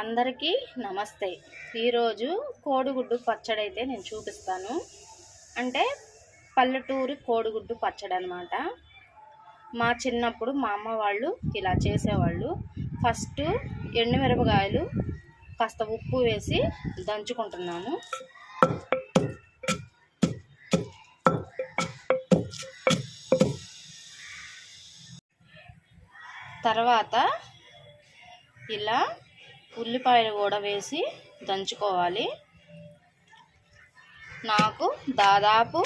అందరికీ నమస్తే. ఈరోజు కోడిగుడ్డు పచ్చడి అయితే నేను చూపిస్తాను. అంటే పల్లెటూరి కోడిగుడ్డు పచ్చడి అనమాట మా చిన్నప్పుడు మా అమ్మ వాళ్ళు ఇలా చేసేవాళ్ళు. ఫస్ట్ ఎండుమిరపకాయలు కాస్త ఉప్పు వేసి దంచుకుంటున్నాను తర్వాత ఇలా ఉల్లిపాయలు కూడా వేసి దంచుకోవాలి. నాకు దాదాపు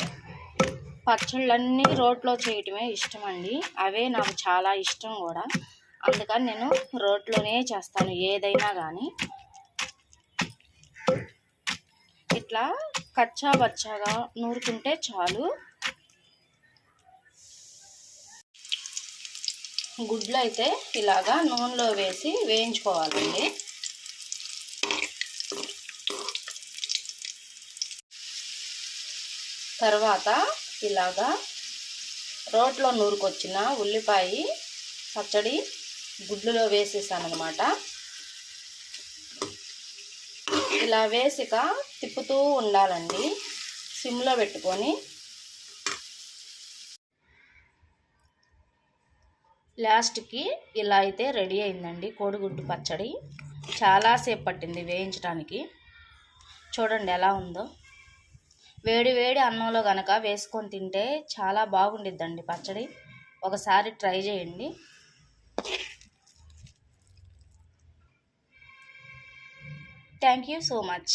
పచ్చళ్ళన్నీ రోట్లో చేయటమే ఇష్టం అండి అవే నాకు చాలా ఇష్టం కూడా. అందుకని నేను రోట్లోనే చేస్తాను ఏదైనా కానీ ఇట్లా కచ్చా బచ్చాగా నూరుకుంటే చాలు. గుడ్లు అయితే ఇలాగా నూనెలో వేసి వేయించుకోవాలండి. తర్వాత ఇలాగా రోట్లో నూరుకొచ్చిన ఉల్లిపాయ పచ్చడి గుడ్లులో వేసేసాను అనమాట ఇలా వేసిక తిప్పుతూ ఉండాలండి. సిమ్లో పెట్టుకొని. లాస్ట్కి ఇలా అయితే రెడీ అయిందండి కోడిగుడ్డు పచ్చడి. చాలాసేపు పట్టింది వేయించడానికి చూడండి ఎలా ఉందో. వేడి వేడి అన్నంలో కనుక వేసుకొని తింటే చాలా బాగుండిద్దండి పచ్చడి. ఒకసారి ట్రై చేయండి. Thank you so much